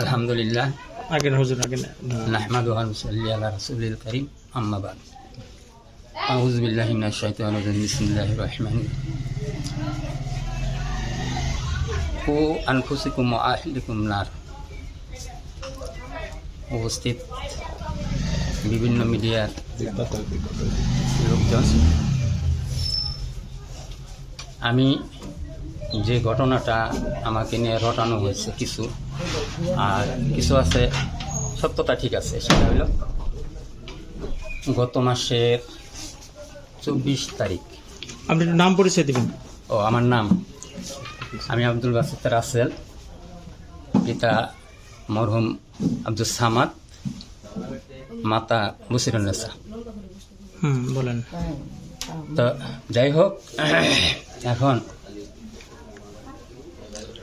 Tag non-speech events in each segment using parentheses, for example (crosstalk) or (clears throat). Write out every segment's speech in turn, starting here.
আলহামদুলিল্লাহ। আগের হুজুর আগে নাহমাদু আলা রাসূলিল কারীম আম্মা বাদ। আউযু বিল্লাহি মিনাশ শাইতানির রাজিম বিসমিল্লাহির রহমানির কু আনফুসিকুম ওয়া আহলিকুম নার। উপস্থিত বিভিন্ন মিডিয়ার লোকজন। আমি যে ঘটনাটা আমাকে নিয়ে রটানো হয়েছে কিছু আর কিছু আছে সত্যতা ঠিক আছে সেটা হলো গত মাসের চব্বিশ তারিখ। আপনি নাম পরিচয় দিবেন। ও আমার নাম। আমি আব্দুল বাসিত রাসেল পিতা মরহুম আব্দুল সামাদ মাতা মুসিরুন্নেসা হুম বলেন। তো যাই হোক এখন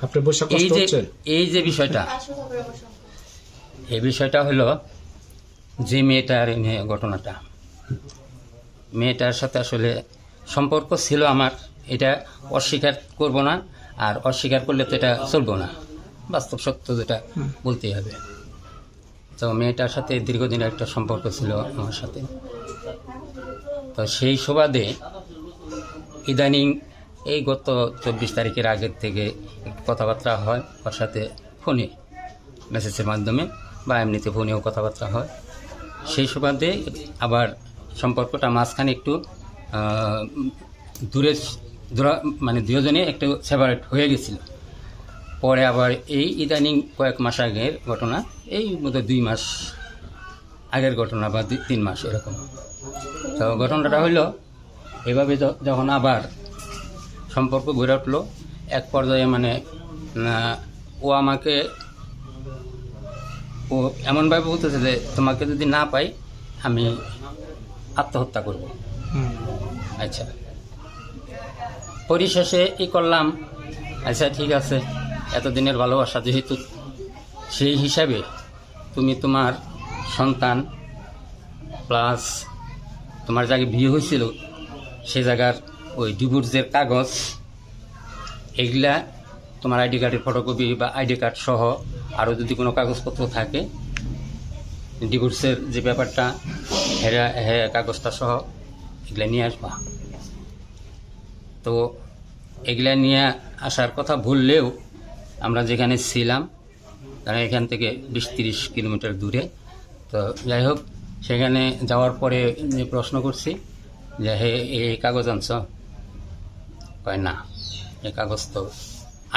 আপনার বসে এই যে এই যে বিষয়টা এই বিষয়টা হলো যে মেয়েটার ঘটনাটা। মেয়েটার সাথে আসলে সম্পর্ক ছিল আমার এটা অস্বীকার করব না আর অস্বীকার করলে তো এটা চলবো না। বাস্তব সত্য যেটা বলতেই হবে। তো মেয়েটার সাথে দীর্ঘদিনের একটা সম্পর্ক ছিল আমার সাথে। তো সেই সুবাদে ইদানিং এই গত চব্বিশ তারিখের আগের থেকে কথাবার্তা হয় ওর সাথে ফোনে মেসেজের মাধ্যমে বা এমনিতে ফোনেও কথাবার্তা হয়। সেই সুবাদে আবার সম্পর্কটা মাঝখানে একটু দূরে, দূরা মানে দুজনে একটু সেপারেট হয়ে গেছিল। পরে আবার এই ইদানিং কয়েক মাস আগের ঘটনা, এই মতো দুই মাস আগের ঘটনা বা তিন মাস এরকম। তো ঘটনাটা হলো এভাবে যখন আবার সম্পর্ক গড়ে উঠল, এক পর্যায়ে মানে ও আমাকে ও এমনভাবে বলতেছে যে তোমাকে যদি না পাই আমি আত্মহত্যা করব। আচ্ছা। পরিশেষে ই করলাম আচ্ছা ঠিক আছে এতদিনের ভালোবাসা যেহেতু সেই হিসাবে তুমি তোমার সন্তান প্লাস তোমার জায়গায় বিয়ে হয়েছিল সে জায়গার ওই ডিভোর্সের কাগজ এগুলা তোমার আইডি কার্ডের ফটোকপি বা আইডি কার্ড সহ আরও যদি কোনো কাগজপত্র থাকে ডিভোর্সের যে ব্যাপারটা, হেরা হ্যাঁ কাগজটা সহ এগুলো নিয়ে আসবা। তো এগুলা নিয়ে আসার কথা ভুললেও আমরা যেখানে ছিলাম, তারা এখান থেকে বিশ তিরিশ কিলোমিটার দূরে। তো যাই হোক, সেখানে যাওয়ার পরে প্রশ্ন করছি যে, হে, এই কাগজ আনছ? কয়, না, এই কাগজ তো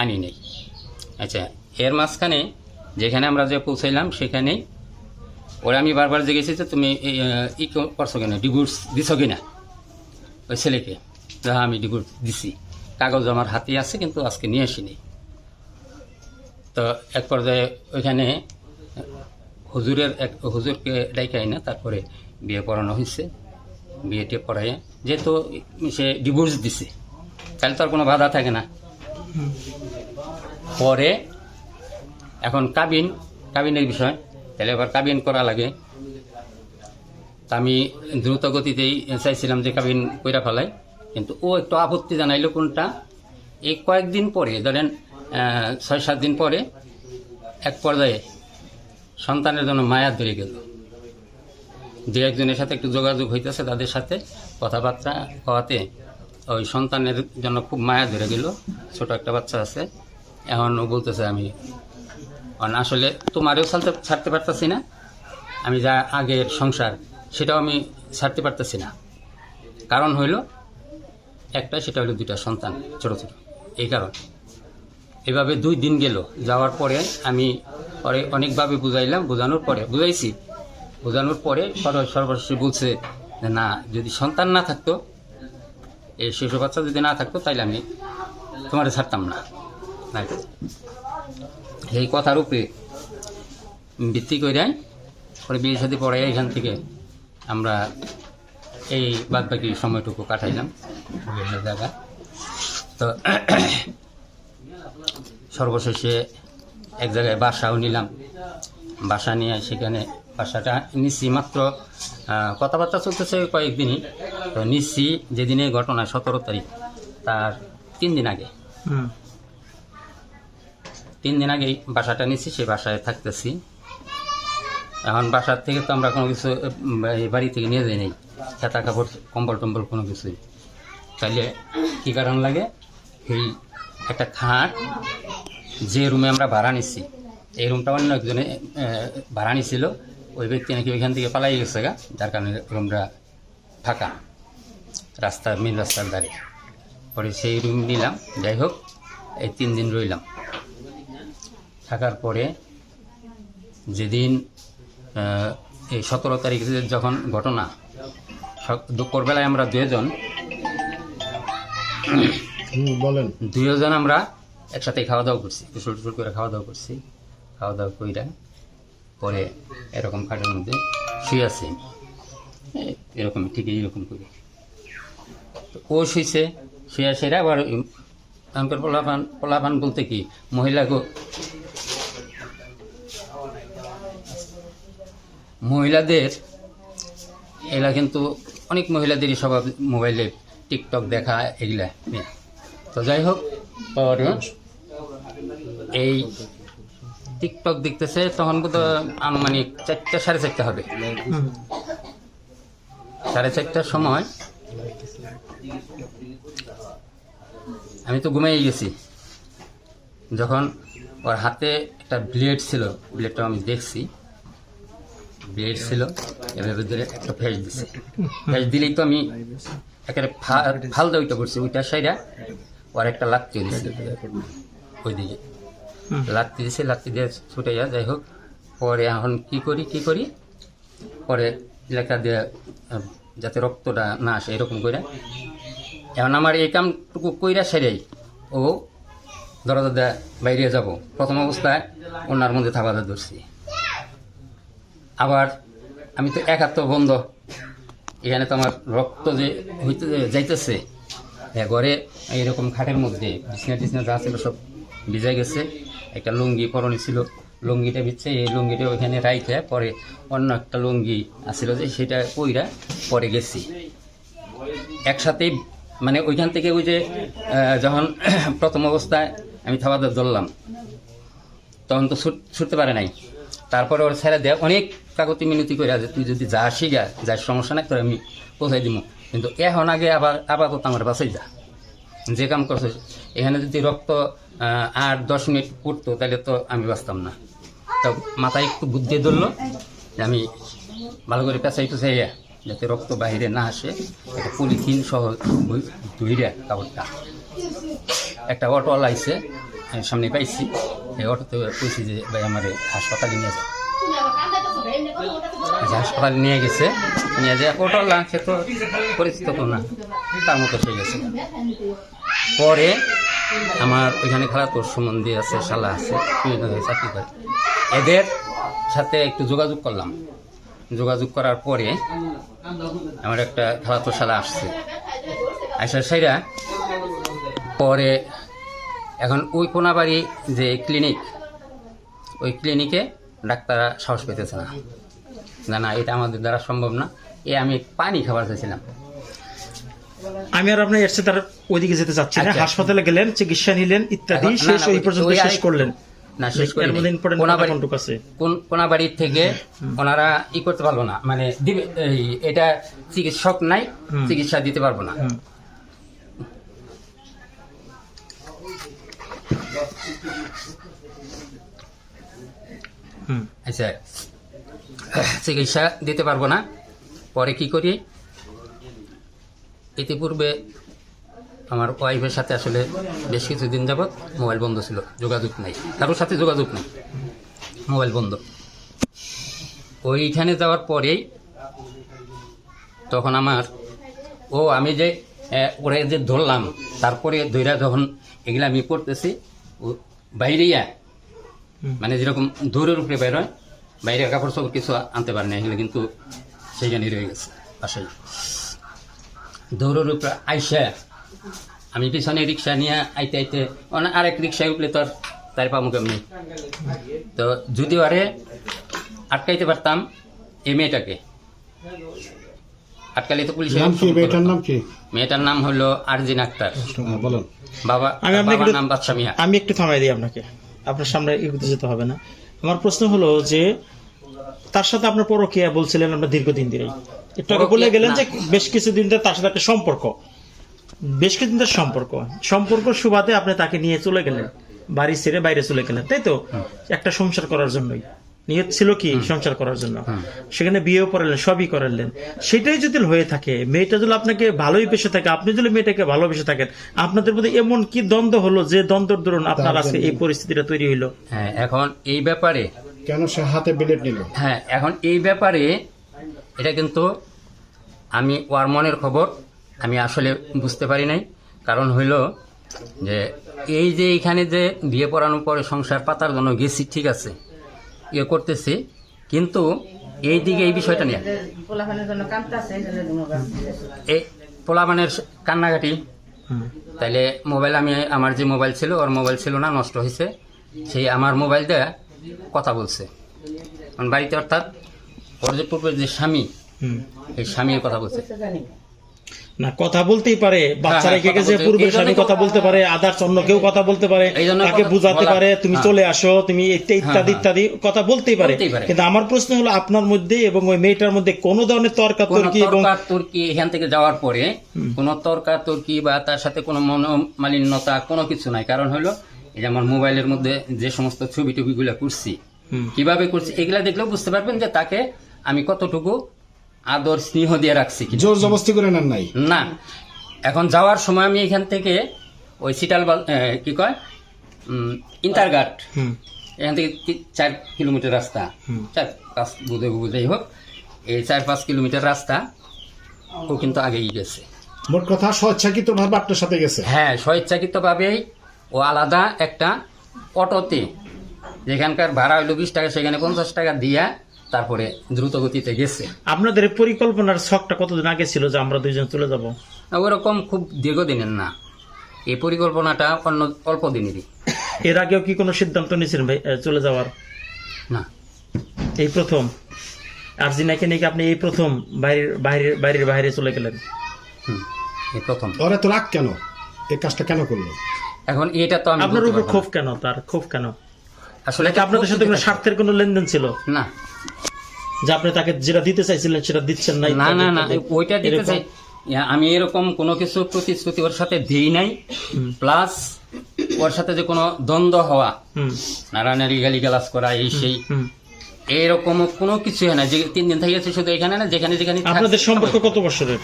আনি নেই। আচ্ছা এর মাঝখানে যেখানে আমরা যে পৌঁছাইলাম, সেখানেই ওরা আমি বারবার জিজ্ঞেসি যে তুমি ই করছ কিনা? ডিভোর্স দিছো কিনা? ওই ছেলেকে যা আমি ডিভোর্স দিছি। কাগজ আমার হাতে আছে, কিন্তু আজকে নিয়ে আসিনি। তো এক পর্যায়ে ওইখানে হুজুরের এক, হুজুরকে ডাইকাই না তারপরে বিয়ে পড়ানো হয়েছে বিয়েটি পড়াইয়া, যেহেতু সে ডিভোর্স দিছে, তাহলে তো আর কোনো বাধা থাকে না। পরে এখন কাবিন, কাবিনের বিষয়। তাহলে এবার কাবিন করা লাগে। তা আমি দ্রুত গতিতেই চাইছিলাম যে কাবিন কইরা ফেলাই, কিন্তু ও একটু আপত্তি জানাইলো কোনটা। এই কয়েকদিন পরে, ধরেন ছয় সাত দিন পরে এক পর্যায়ে সন্তানের জন্য মায়া ধরে গেল। দু একজনের সাথে একটু যোগাযোগ হইতেছে তাদের সাথে কথাবার্তা হওয়াতে ওই সন্তানের জন্য খুব মায়া ধরে গেল। ছোট একটা বাচ্চা আছে। এখন ও বলতেছে আমি আসলে তোমারও ছাড়তে ছাড়তে পারতেছি না। আমি যা আগের সংসার, সেটাও আমি ছাড়তে পারতেছি না। কারণ হইল একটা সেটা হলো দুইটা সন্তান, ছোট ছোট। এই কারণ। এভাবে দুই দিন গেল। যাওয়ার পরে আমি পরে অনেকভাবে বুঝাইলাম, বোঝানোর পরে, বুঝাইছি। বোঝানোর পরে সর- সর্বশেষে বলছে না, যদি সন্তান না থাকতো এই শিশু বাচ্চা যদি না থাকতো, তাইলে আমি তোমার ছাড়তাম না। এই কথার উপরে ভিত্তি করে পরে বিয়ে সাথে পরে এখান থেকে আমরা এই বাদ বাকি সময়টুকু কাটাইলাম বিভিন্ন জায়গা তো সর্বশেষে এক জায়গায় বাসাও নিলাম। বাসা নিয়ে সেখানে বাসাটা নিচ্ছি মাত্র কথাবার্তা চলতেছে কয়েকদিনই। তো নিচ্ছি যেদিনে ঘটনা সতেরো তারিখ তার তিন দিন আগে। তিন দিন আগেই বাসাটা নিচ্ছি সেই বাসায় থাকতেছি। এখন বাসার থেকে তো আমরা কোনো কিছু বাড়ি থেকে নিয়ে যাই নাই। খেতা কাপড় কম্বল টম্বল কোনো কিছুই। তাইলে কী কারণ লাগে? এই একটা খাট যে রুমে আমরা ভাড়া নিচ্ছি এই রুমটা অন্য একজনে ভাড়া নিছিল। ওই ব্যক্তি নাকি ওইখান থেকে পালাই গেছে গা যার কারণে রুমটা ফাঁকা রাস্তার মেন রাস্তার ধারে। পরে সেই রুম নিলাম যাই হোক এই তিন দিন রইলাম। থাকার পরে যেদিন এই সতেরো তারিখে যখন ঘটনা দুপুরবেলায় আমরা দুজন বলেন। দুজন আমরা একসাথে খাওয়া দাওয়া করছি কুসুল টুসুল করে খাওয়া দাওয়া করছি। খাওয়া দাওয়া কইরা পরে এরকম খাটের মধ্যে শুয়ে আছি। এরকম ঠিকই এরকম করে। তো ও শুইছে শুয়ে সেরা আবার আমাদের পোলাপান পোলাপান বলতে কি মহিলা গো। মহিলাদের এগুলা কিন্তু অনেক মহিলাদেরই স্বভাব মোবাইলে টিকটক দেখা এগুলা। তো যাই হোক পরে এই টিকটক দেখতেছে, তখন বোধ আনুমানিক চারটা, সাড়ে চারটা হবে। সাড়ে চারটার সময় আমি তো ঘুমিয়ে গেছি। যখন ওর হাতে একটা ব্লেড ছিল ব্লেডটা আমি দেখছি। ব্লেড ছিল, এভাবে ধরে একটা ফেস দিছে। ফেস দিলেই তো আমি একেবারে ফাল দেওয়াটা করছি, ওইটা সাইডা ওর একটা দিছে ওইদিকে। লাত্তি দিছে, লাত্তি দিয়ে ছুটে যা, যাই হোক। পরে এখন কি করি কি করি? পরে লেখা দিয়ে যাতে রক্তটা না আসে, এরকম করে এখন আমার এই কামটুকু কইরা সেরেই ও দরজা দিয়ে বাইরে যাব। প্রথম অবস্থায় ওনার মধ্যে থাবাদা ধরছি। আবার আমি তো এক হাত বন্ধ। এখানে তো আমার রক্ত যে হইতে যাইতেছে ঘরে এইরকম খাটের মধ্যে বিছনা টিছনা যা ছিল সব ভিজে গেছে। একটা লুঙ্গি পরনে ছিল। লুঙ্গিটা বিচ্ছে, এই লুঙ্গিটা ওইখানে রাইখে, পরে অন্য একটা লুঙ্গি আসছিল যে সেটা কইরা পরে গেছি। একসাথেই মানে ওইখান থেকে ওই যে যখন (clears throat) প্রথম অবস্থায় আমি থাবাতে ধরলাম, তখন তো ছুট- ছুটতে পারে নাই। তারপরে ওর ছেড়ে দেয় অনেক কাগতি মিনতি করে যে, তুই যদি যা শিখা যার সমস্যা নাই তোর আমি পৌঁছাই দিব কিন্তু এখন আগে আবার আপাতত আমার বাসাই যা। যে কাম করছে, এখানে যদি রক্ত আট দশ মিনিট উঠতো তাহলে তো আমি বাঁচতাম না। তো মাথায় একটু বুদ্ধি ধরলো যে আমি ভালো করে পেঁচাই পেঁচাইয়া যাতে রক্ত বাইরে না আসে, একটা পলিথিন সহ ধুইরা কাপড়টা। একটা অটো আইছে আমি সামনে পাইছি। এই অটোতে কইছি যে, ভাই, আমার হাসপাতালে নিয়ে যায় হাসপাতালে নিয়ে গেছে, নিয়ে যায়। অটোলা সে তো, পরিচিত তো না, তার মতো সে গেছে। পরে আমার ওইখানে খেলা তোর সম্বন্ধে আছে, শালা আছে চাকরি করে। এদের সাথে একটু যোগাযোগ করলাম। যোগাযোগ করার পরে আমার একটা খেলাতো শালা আসছে। আসার সাইরা পরে এখন ওই কোনাবাড়ি যে ক্লিনিক ওই ক্লিনিকে ডাক্তাররা সাহস পেতেছে না না, এটা আমাদের দ্বারা সম্ভব না। এ আমি পানি খাবার চাইছিলাম। আমি আর আপনার এর সাথে আর ওইদিকে যেতে চাচ্ছি না। আচ্ছা। হাসপাতালে গেলেন চিকিৎসা নিলেন ইত্যাদি শেষ ওই পর্যন্ত শেষ করলেন। না শেষ করি কোন থেকে ওনারা ই করতে পারব না। মানে দিবে এটা চিকিৎসক নাই চিকিৎসা দিতে পারব না। আচ্ছা। চিকিৎসা দিতে পারব না। পরে কি করি? ইতিপূর্বে আমার ওয়াইফের সাথে আসলে বেশ কিছুদিন যাবৎ মোবাইল বন্ধ ছিল যোগাযোগ নাই। কারোর সাথে যোগাযোগ নেই মোবাইল বন্ধ। ওইখানে যাওয়ার পরেই তখন আমার ও আমি যে ওরে যে ধরলাম তারপরে ধৈরা যখন এগুলো আমি করতেছি ও বাইরেইয়া। মানে যেরকম দূরের উপরে বের হয় বাইরে কাপড় চোপড় কিছু আনতে পারে না এগুলো কিন্তু সেইখানে রয়ে গেছে পাশেই দৌড়ের উপরে আইসা আমি পিছনে রিক্সা নিয়ে আইতে আইতে অনেক আরেক রিক্সায় উঠলে তোর তার পামু কেমনি তো যদি আরে আটকাইতে পারতাম এই মেয়েটাকে। আটকালে তো পুলিশের নাম মেয়েটার নাম কি? মেয়েটার নাম হলো আরজিন আক্তার বলেন। বাবা আমি আপনাকে বাবার একটু- নাম বাদশা মিয়া। আমি একটু থামাই দিই আপনাকে। আপনার সামনে এগোতে যেতে হবে না। আমার প্রশ্ন হলো যে তার সাথে আপনার পরকিয়া বলছিলেন আমরা দীর্ঘদিন ধরে একটু আগে বলে গেলেন যে বেশ কিছুদিন ধরে তার সাথে একটা সম্পর্ক। বেশ কিছুদিন ধরে সম্পর্ক। সম্পর্ক সুবাদে আপনি তাকে নিয়ে চলে গেলেন। বাড়ি ছেড়ে বাইরে চলে গেলেন তাই তো? একটা সংসার করার জন্যই। নিয়ত ছিল কি সংসার করার জন্য? সেখানে বিয়েও করালেন সবই করালেন। সেটাই যদি হয়ে থাকে মেয়েটা যদি আপনাকে ভালোই বেসে থাকে আপনি যদি মেয়েটাকে ভালোবেসে থাকেন আপনাদের মধ্যে এমন কি দ্বন্দ্ব হলো যে দ্বন্দ্বের দরুন আপনার আজকে এই পরিস্থিতিটা তৈরি হইল? হ্যাঁ এখন এই ব্যাপারে কেন সে হাতে বিলেট নিল? হ্যাঁ এখন এই ব্যাপারে এটা কিন্তু আমি ওর মনের খবর আমি আসলে বুঝতে পারি নাই। কারণ হইল যে এই যে এখানে যে বিয়ে পড়ানোর পরে সংসার পাতার জন্য গেছি ঠিক আছে ইয়ে করতেছি কিন্তু এই দিকে এই বিষয়টা নিয়ে। এই পোলাবানের কান্নাকাটি। তাইলে মোবাইল আমি আমার যে মোবাইল ছিল ওর মোবাইল ছিল না নষ্ট হয়েছে সেই আমার মোবাইল দিয়ে কথা বলছে। বাড়িতে অর্থাৎ ওর যে স্বামী এই স্বামীর কথা বলছে। না কথা বলতেই পারে হ্যাঁ, রেখে গেছে পূর্বের স্বামী কথা বলতে পারে আদার্স অন্য কেউ কথা বলতে পারে তাকে বুঝাতে পারে তুমি হ্যাঁ। চলে আসো তুমি ইত্যাদি ইত্যাদি হ্যাঁ। কথা বলতেই পারে। কিন্তু আমার প্রশ্ন হলো আপনার মধ্যে এবং ওই মেয়েটার মধ্যে কোন ধরনের তর্কাতর্কি এবং তর্কা তর্কি এখান থেকে যাওয়ার পরে কোন তর্কা তর্কি বা তার সাথে কোনো মনোমালিন্যতা কোনো কিছু নাই। কারণ হলো এই যে আমার মোবাইলের মধ্যে যে সমস্ত ছবি টবিগুলো করছি। কীভাবে করছি এগুলা দেখলেও বুঝতে পারবেন যে তাকে আমি কতটুকু আদর স্নেহ দিয়ে রাখছি। জোর জবস্তি করে নেন নাই? না। এখন যাওয়ার সময় আমি এখান থেকে ওই সিটাল কি কয়? ইন্টারঘাট। এখান থেকে চার কিলোমিটার রাস্তা। চার পাঁচ বুঝে বুঝেই হোক এই চার পাঁচ কিলোমিটার রাস্তা ও কিন্তু আগেই গেছে। মোট কথা স্বেচ্ছাকৃত ভাবে আপনার সাথে গেছে? হ্যাঁ স্বেচ্ছাকৃতভাবেই ও আলাদা একটা অটোতে। যেখানকার ভাড়া হইল বিশ টাকা সেখানে পঞ্চাশ টাকা দিয়া তারপরে দ্রুত গতিতে গেছে। আপনাদের পরিকল্পনার ছকটা কতদিন আগে ছিল যে আমরা দুইজন চলে যাব? ওরকম খুব দীর্ঘদিনের না। এই পরিকল্পনাটা অন্য অল্প দিনেরই। এর আগেও কি কোনো সিদ্ধান্ত নিয়েছিলেন ভাই চলে যাওয়ার? না। এই প্রথম? আর জিনাকে নাকি আপনি এই প্রথম বাইরের বাইরের বাইরের বাইরে চলে গেলেন? হুম, এই প্রথম। ওরা তো রাগ কেন? এই কাজটা কেন করল? এখন এটা তো আমি আপনার উপর ক্ষোভ কেন? তার ক্ষোভ কেন? আসলে নাকি আপনাদের সাথে কোনো স্বার্থের কোনো লেনদেন ছিল? না। যে আপনি তাকে যেটা দিতে চাইছিলেন সেটা দিচ্ছেন না না না না ওইটা দিতে চাই আমি এরকম কোনো কিছু প্রতিশ্রুতি ওর সাথে দিই নাই। প্লাস ওর সাথে যে কোনো দ্বন্দ্ব হওয়া নাড়ানাড়ি গালি গালাজ করা এই সেই। এরকম কোনো কিছু হয় না। যে তিন দিন থেকে শুধু এখানে না যেখানে যেখানে আপনাদের সম্পর্ক কত বছরের?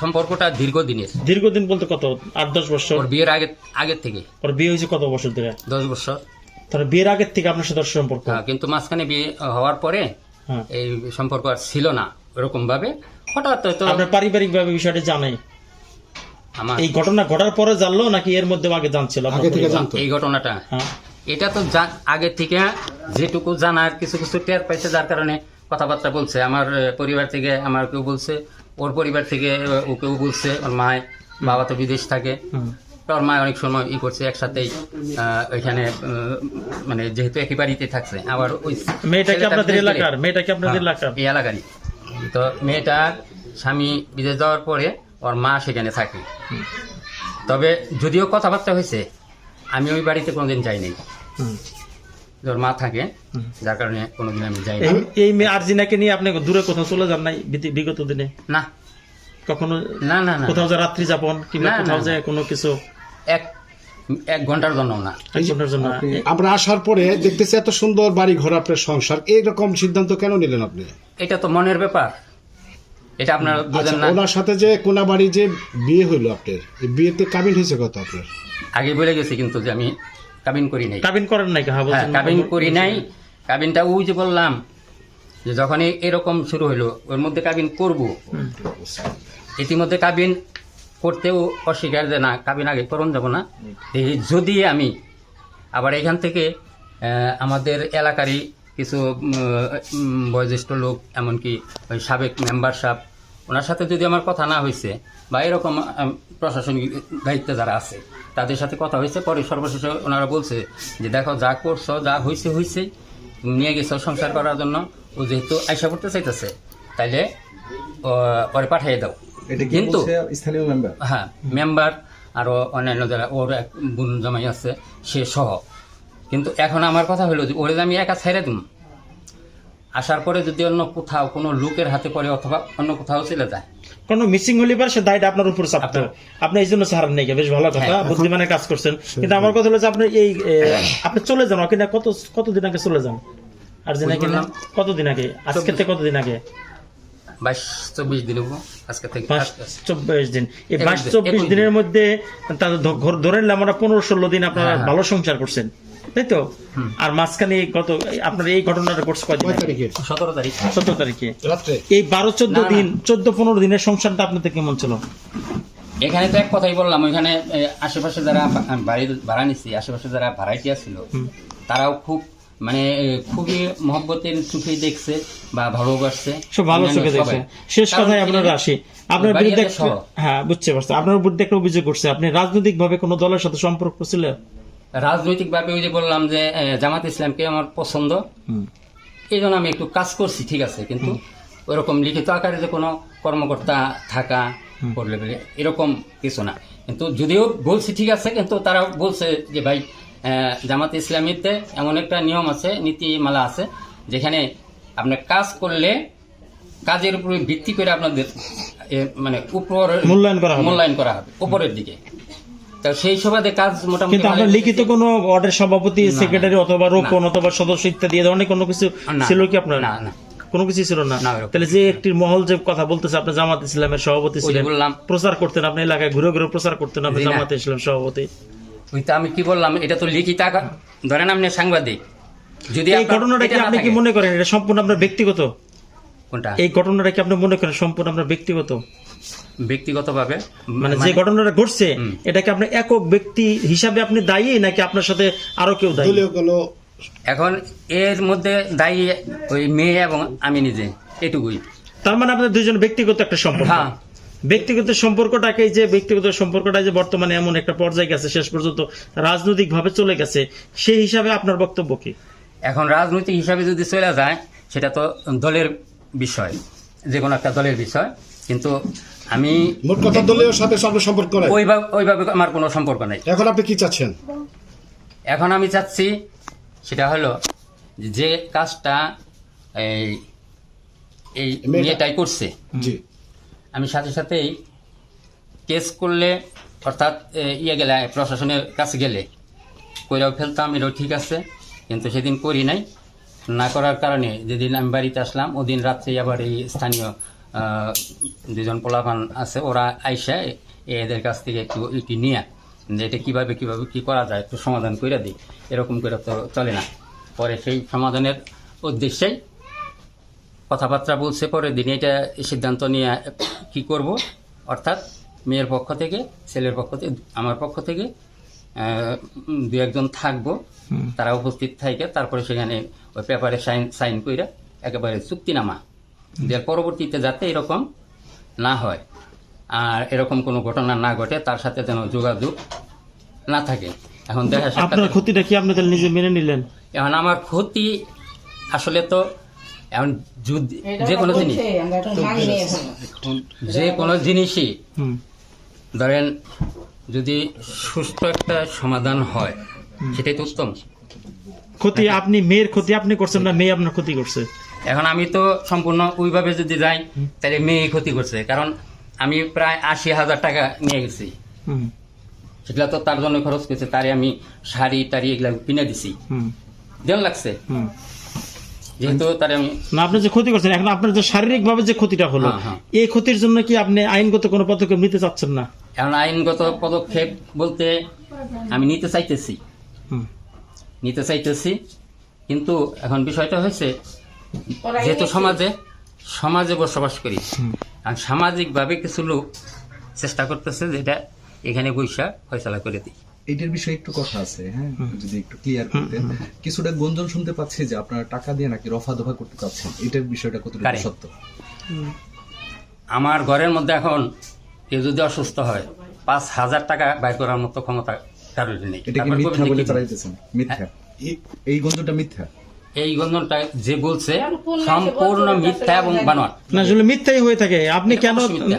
সম্পর্কটা দীর্ঘদিনের। দীর্ঘদিন বলতে কত? আট দশ বছর? ওর বিয়ের আগে আগের থেকে। ওর বিয়ে হয়েছে কত বছর ধরে? দশ বছর। তাহলে বিয়ের আগের থেকে আপনার সাথে সম্পর্ক? হ্যাঁ, কিন্তু মাঝখানে বিয়ে হওয়ার পরে হ্যাঁ। এই সম্পর্ক আর ছিল না ওরকম ভাবে হঠাৎ হয়তো আপনার পারিবারিক ভাবে বিষয়টা জানে? আমার এই ঘটনা ঘটার পরে জানলো নাকি এর মধ্যে আগে জানছিল আপনার আগে থেকে পরিবার? জানতো। এই ঘটনাটা। হ্যাঁ। এটা তো আগে থেকে যেটুকু জানার কিছু কিছু টের পাইছে যার কারণে কথাবার্তা বলছে। আমার পরিবার থেকে আমার কেউ বলছে ওর পরিবার থেকে আহ, ও বলছে ওর মায় বাবা তো বিদেশ থাকে। ওর মা অনেক সময় ই করছে একসাথেই ওইখানে মানে যেহেতু একই বাড়িতে থাকছে আবার ওই মেয়েটা কি আপনাদের এলাকার? মেয়েটা কি আপনাদের হ্যাঁ, এলাকার? এই এলাকারই। তো মেয়েটার স্বামী বিদেশ যাওয়ার পরে ওর মা সেখানে থাকে। তবে যদিও কথাবার্তা হয়েছে আমি ওই বাড়িতে কোনোদিন যাই নাই হুম। ওর মা থাকে যার কারণে কোনোদিন আমি যাই না। এই মেয়ে আরজিনাকে নিয়ে আপনি দূরে কোথাও চলে যান নাই বিগত দিনে? না। কখনো না না না কোথাও যে রাত্রি যাপন কিংবা কোথাও। যে কোনো কিছু? এক এক ঘণ্টার জন্য না। এক আমরা আসার পরে দেখতেছি এত সুন্দর বাড়ি ঘর আপনার সংসার। এইরকম সিদ্ধান্ত কেন নিলেন আপনি? এটা তো মনের ব্যাপার। এটা আপনার আচ্ছা বুঝেন না। ওনার সাথে যে কোনা বাড়ি যে বিয়ে হইল আপনার এই বিয়েতে কাবিল হয়েছে কত আপনার? আগে বলে গেছি কিন্তু যে আমি কাবিন করি নাই। কাবিন করেন নাই হ্যাঁ হ্যাঁ কাবিন করি নাই। কাবিনটা ওই যে বললাম যে যখনই এরকম শুরু হলো ওর মধ্যে কাবিন করব। ইতিমধ্যে কাবিন করতেও অস্বীকার যে না কাবিন আগে করুন যাব না। এই যদি আমি আবার এখান থেকে আমাদের এলাকারই কিছু বয়োজ্যেষ্ঠ লোক এমনকি ওই সাবেক মেম্বার সাহেব ওনার সাথে যদি আমার কথা না হয়েছে বা এরকম প্রশাসনিক দায়িত্বে যারা আছে তাদের সাথে কথা হয়েছে পরে সর্বশেষে ওনারা বলছে যে দেখো যা করছ যা হয়েছে হয়েছে নিয়ে গেছো সংসার করার জন্য ও যেহেতু আইসা করতে চাইতেছে তাইলে ওরে পাঠিয়ে দাও। এটা কিন্তু স্থানীয় মেম্বার হ্যাঁ মেম্বার আরও অন্যান্য যারা ওর এক বোন জামাই আছে সে সহ। কিন্তু এখন আমার কথা হলো যে ওরে আমি একা ছেড়ে দিম আসার পরে যদি অন্য কোথাও কোনো লোকের হাতে পড়ে অথবা অন্য কোথাও চলে যায়। কোনো মিসিং হলে পারে সে দায়টা আপনার উপর চাপতো। আপনি এই জন্য নাকি বেশ ভালো কথা। হ্যাঁ। বুদ্ধিমানের কাজ করছেন। কিন্তু আমার কথা হলো যে আপনি এই আপনি চলে যান কিনা কত কতদিন আগে চলে যান? আর দিন আগে না। বললাম। কতদিন আগে? আজকে থেকে কতদিন আগে? বাইশ চব্বিশ দিন আজকে থেকে চব্বিশ দিন। এই বাইশ চব্বিশ দিনের মধ্যে তাদের ধরে নিলাম আমরা পনেরো ষোলো দিন আপনারা হ্যাঁ, হ্যাঁ। ভালো সংসার করছেন। তাই তো? আর মাঝখানে এই কত আপনার এই ঘটনাটা ঘটছে কয়দিন সতেরো তারিখ। সতেরো তারিখে। এই বারো চোদ্দ। দিন চোদ্দ পনেরো দিনের সংসারটা আপনাদের কেমন ছিল? এখানে তো এক কথাই বললাম ওইখানে আশেপাশে যারা বাড়ি ভাড়া নিচ্ছি আশেপাশে যারা ভাড়াইটিয়া ছিল তারাও খুব মানে খুবই মহব্বতের চোখে দেখছে বা ভালোবাসছে সব ভালো চোখে দেখছে। শেষ কথায় আপনার আসি। আপনার বিরুদ্ধে হ্যাঁ বুঝতে পারছি। আপনার বিরুদ্ধে একটা অভিযোগ করছে আপনি রাজনৈতিক ভাবে কোনো দলের সাথে সম্পর্ক ছিল? রাজনৈতিক ভাবে ওই যে বললাম যে জামাত ইসলামকে আমার পছন্দ। এই জন্য আমি একটু কাজ করছি ঠিক আছে কিন্তু ওরকম লিখিত আকারে যে কোনো কর্মকর্তা থাকা করলে বলে এরকম কিছু না। কিন্তু যদিও বলছি ঠিক আছে কিন্তু তারা বলছে যে ভাই জামাত ইসলামীতে এমন একটা নিয়ম আছে নীতিমালা আছে যেখানে আপনার কাজ করলে কাজের উপরে ভিত্তি করে আপনাদের মানে উপর মূল্যায়ন করা মূল্যায়ন করা হবে উপরের দিকে। তো সেই সুবাদে কাজ মোটামুটি কিন্তু আপনার লিখিত। কোনো ওয়ার্ডের সভাপতি। সেক্রেটারি অথবা রোপণ অথবা সদস্য ইত্যাদি এ ধরনের কোনো কিছু ছিল কি আপনার? না না। কোনো কিছু ছিল না? তাহলে যে একটি মহল যে কথা বলতেছে আপনি জামাত ইসলামের সভাপতি ছিলেন প্রচার করতেন আপনি এলাকায় ঘুরে ঘুরে প্রচার করতেন আপনি জামাত ইসলাম সভাপতি। ওই তো আমি কি বললাম এটা তো লিখিত ধরেন আপনি সাংবাদিক। যদি এই ঘটনাটা কি আপনি কি মনে করেন এটা সম্পূর্ণ আপনার ব্যক্তিগত? কোনটা? এই ঘটনাটা কি আপনি মনে করেন সম্পূর্ণ আপনার ব্যক্তিগত? ব্যক্তিগতভাবে মানে যে ঘটনাটা ঘটছে। এটাকে আপনি একক ব্যক্তি হিসাবে আপনি দায়ী নাকি আপনার সাথে আরও কেউ দায়ী? এখন এর মধ্যে দায়ী ওই মেয়ে এবং আমি নিজে এটুকুই। তার মানে আপনাদের দুইজন ব্যক্তিগত একটা সম্পর্ক? হ্যাঁ। ব্যক্তিগত সম্পর্কটাকে যে ব্যক্তিগত সম্পর্কটা যে বর্তমানে এমন একটা পর্যায়ে গেছে শেষ পর্যন্ত রাজনৈতিক ভাবে চলে গেছে সেই হিসাবে আপনার বক্তব্য কি? এখন রাজনৈতিক হিসাবে যদি চলে যায় সেটা তো দলের বিষয় যে কোনো একটা দলের বিষয়। কিন্তু আমি মোট কথা দলীয় সাথে আপনার সম্পর্ক নাই। ওইভাবে ওইভাবে আমার কোনো সম্পর্ক নাই। এখন আপনি কি চাচ্ছেন? এখন আমি চাচ্ছি সেটা হলো যে কাজটা এই এই মেয়েটা- মেয়েটাই করছে। জি। আমি সাথে সাথেই কেস করলে অর্থাৎ ইয়ে গেলে প্রশাসনের কাছে গেলে কইরাও ফেলতাম এটাও ঠিক আছে কিন্তু সেদিন করি নাই। না করার কারণে যেদিন আমি বাড়িতে আসলাম ওদিন রাত্রে আবার এই স্থানীয় দুজন পোলাপান আছে ওরা আইসা এদের কাছ থেকে একটু একটু নিয়ে যে এটা কীভাবে কীভাবে কি করা যায় একটু সমাধান করে দিই। এরকম করে তো চলে না। পরে সেই সমাধানের উদ্দেশ্যেই কথাবার্তা বলছে পরে দিন এটা সিদ্ধান্ত নিয়ে কি করব? অর্থাৎ মেয়ের পক্ষ থেকে ছেলের পক্ষ থেকে আমার পক্ষ থেকে দু একজন থাকব। তারা উপস্থিত থাকে তারপরে সেখানে ওই পেপারে সাইন সাইন কইরা একেবারে চুক্তিনামা পরবর্তীতে যাতে এরকম না হয় আর এরকম কোনো ঘটনা না ঘটে তার সাথে যেন যোগাযোগ না থাকে। এখন দেখা আপনার ক্ষতিটা কি আপনি তাহলে নিজে মেনে নিলেন? এখন আমার ক্ষতি আসলে তো এখন যুদ্ধ- যে কোনো জিনিস যে কোনো জিনিসই ধরেন যদি সুস্থ একটা সমাধান হয় সেটাই তো উত্তম। ক্ষতি আপনি মেয়ের ক্ষতি আপনি করছেন না মেয়ে আপনার ক্ষতি করছে? এখন আমি তো সম্পূর্ণ ওইভাবে যদি যাই তাহলে মেয়ে ক্ষতি করছে। কারণ আমি প্রায় আশি হাজার টাকা নিয়ে গেছি। হুম। সেগুলা তো তার জন্য খরচ করছে তারে আমি শাড়ি টাড়ি এগুলা কিনে দিছি। হুম। দেন লাগছে। হুম। যেহেতু তারে আমি না আপনি যে ক্ষতি করছেন এখন আপনার যে শারীরিক ভাবে যে ক্ষতিটা হলো হ্যাঁ, হ্যাঁ। এই ক্ষতির জন্য কি আপনি আইনগত কোনো পদক্ষেপ নিতে চাচ্ছেন না? এখন আইনগত পদক্ষেপ বলতে আমি নিতে চাইতেছি। হুম। নিতে চাইতেছি কিন্তু এখন বিষয়টা হয়েছে যেহেতু সমাজে সমাজে বসবাস করি। আর সামাজিকভাবে কিছু লোক চেষ্টা করতেছে যেটা এখানে বৈশা ফয়সলা করে দিই। এটার বিষয়ে একটু কথা আছে হ্যাঁ? যদি একটু ক্লিয়ার করতেন। কিছুটা গুঞ্জন শুনতে পাচ্ছি যে আপনারা টাকা দিয়ে নাকি রফা দফা করতে চাচ্ছেন। এটার বিষয়টা কতটুকু কারে? সত্য? আমার ঘরের মধ্যে এখন কেউ যদি অসুস্থ হয় পাঁচ হাজার টাকা বাইর করার মতো ক্ষমতা কারোর নেই। এটা কি মিথ্যা বলে চালাইতেছেন? মিথ্যা। এই- এই গুঞ্জনটা মিথ্যা? এই যে বলছে সম্পূর্ণ মিথ্যা এবং বানোয়ার না আসলে মিথ্যাই হয়ে থাকে। আপনি কেন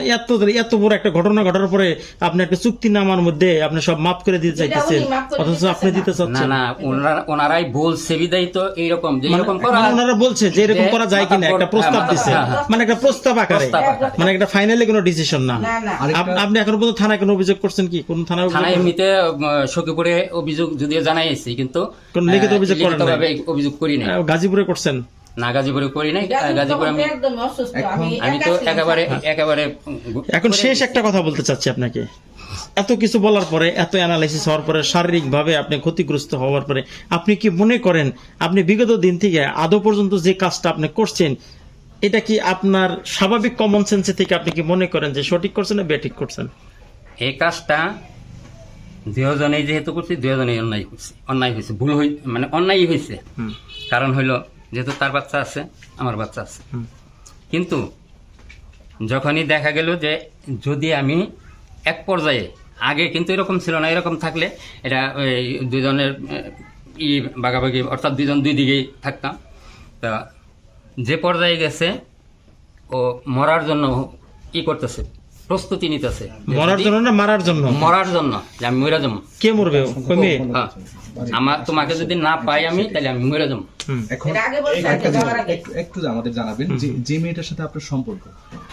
এত এত বড় একটা ঘটনা ঘটার পরে আপনি একটা চুক্তি নামার মধ্যে আপনি সব মাফ করে দিতে চাইতেছেন? অথচ আপনি দিতে চাচ্ছেন। না ওনারা ওনারাই বলছে বিদায় তো এইরকম যে এরকম করা মানে ওনারা বলছে যে এরকম করা যায় কিনা একটা প্রস্তাব হ্যাঁ, দিছে। হ্যাঁ, হ্যাঁ। মানে একটা প্রস্তাব আকারে। মানে একটা ফাইনালি কোনো ডিসিশন না। না না। আপনি এখনও পর্যন্ত থানায় কোনো অভিযোগ করছেন কি? কোন থানায় থানায়? এমনিতে সখীপুরে অভিযোগ যদিও জানাইছি কিন্তু কোনো লিখিত অভিযোগ করেন অভিযোগ করি আহ, গাজীপুরে করছেন। না গাজীপুরে করি নাই গাজীপুরে আমি একদম অসুস্থ আমি আমি তো। একেবারে একেবারে এখন শেষ একটা কথা বলতে চাচ্ছি আপনাকে। এত কিছু বলার পরে এত অ্যানালাইসিস হওয়ার পরে শারীরিক ভাবে আপনি ক্ষতিগ্রস্ত হওয়ার পরে আপনি কি মনে করেন আপনি বিগত দিন থেকে আদৌ পর্যন্ত যে কাজটা আপনি করছেন এটা কি আপনার স্বাভাবিক কমন সেন্সে থেকে আপনি কি মনে করেন যে সঠিক করছেন না বেঠিক করছেন? এই কাজটা দুজনেই যেহেতু করছি দুজনেই অন্যায় করছি। অন্যায় হয়েছে ভুল হই মানে অন্যায় হয়েছে। কারণ হইল যেহেতু তার বাচ্চা আছে আমার বাচ্চা আছে। কিন্তু যখনই দেখা গেল যে যদি আমি এক পর্যায়ে আগে কিন্তু এরকম ছিল না এরকম থাকলে এটা দুজনের ই বাগাবাগি অর্থাৎ দুজন দুই দিকেই থাকতাম। তা যে পর্যায়ে গেছে ও মরার জন্য ই করতেছে। প্রস্তুতি নিতেছে। মরার জন্য না মারার জন্য? মরার জন্য যে আমি মরে যাব। কে মরবে? ওই মেয়ে হ্যাঁ। আমার তোমাকে যদি না পাই আমি তাহলে আমি মরে যাব। এখন আগে বলছে, একটা যাওয়ার আগে। একটু একটু আমাদের জানাবেন যে যে মেয়েটার সাথে আপনার সম্পর্ক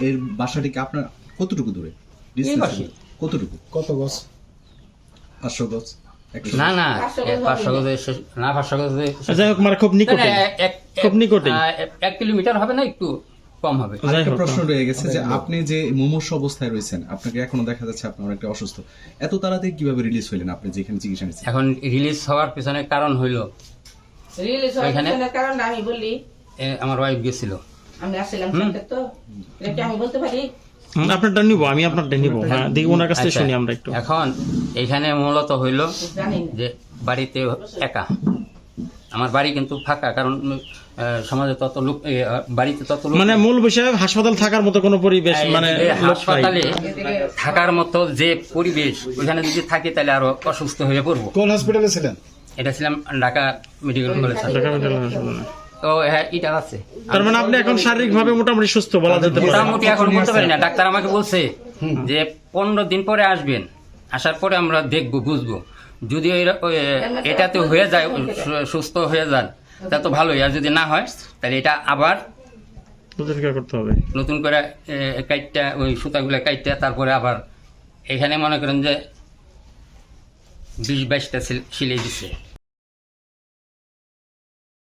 এর বাসাটি কি আপনার কতটুকু দূরে? কতটুকু? কত গছ পাঁচশো গজ একশো না না পাঁচশো গজ গজে না পাঁচশো গজে যাই হোক মানে খুব না, নিকটে। খুব এক কিলোমিটার হবে না একটু? কম হবে। প্রশ্ন রয়ে গেছে যে আপনি যে মুমূর্ষ অবস্থায় রয়েছেন আপনাকে এখনও দেখা যাচ্ছে আপনি অনেকটা অসুস্থ। এত তাড়াতাড়ি কীভাবে রিলিজ হইলেন আপনি যেখানে চিকিৎসা নিচ্ছেন? এখন রিলিজ হওয়ার পিছনে কারণ হইল। রিলিজ হওয়ার কারণটা আমি বলি আমার ওয়াইফ গেছিল। আমি আসছিলাম তো। এটা আমি বলতে পারি? আপনারটা নিবো আমি আপনারটা নিবো। হ্যাঁ দেখি ওনার কাছ থেকে আচ্ছা, শুনি আমরা একটু। এখন এখানে মূলত হইল যে বাড়িতে একা। আমার বাড়ি কিন্তু ফাঁকা কারণ সমাজে তত লোক বাড়িতে তত লোক মানে মূল বিষয় হাসপাতাল থাকার মতো কোনো পরিবেশ মানে যে হাসপাতালে থাকার মতো যে পরিবেশ ওইখানে যদি থাকি তাহলে আরও অসুস্থ হয়ে পড়ব। কোন হসপিটালে ছিলেন? এটা ছিলাম Dhaka medical college. Dhaka medical হাসপাতালে। তো হ্যাঁ এটা আছে। তার মানে আপনি এখন শারীরিক ভাবে মোটামুটি সুস্থ বলা যেতে পারে। মোটামুটি এখন বলতে পারি না ডাক্তার আমাকে বলছে যে পনেরো দিন পরে আসবেন আসার পরে আমরা দেখব বুঝব। যদি এটাতে হয়ে যায় সুস্থ হয়ে যান তা তো ভালোই আর যদি না হয় তাহলে এটা আবার পরীক্ষা করতে হবে। নতুন করে কাইটটা ওই সুতাগুলো কাইটটা তারপরে আবার এখানে মনে করেন যে বিশ বাইশটা সিল- সিলাই দিছে।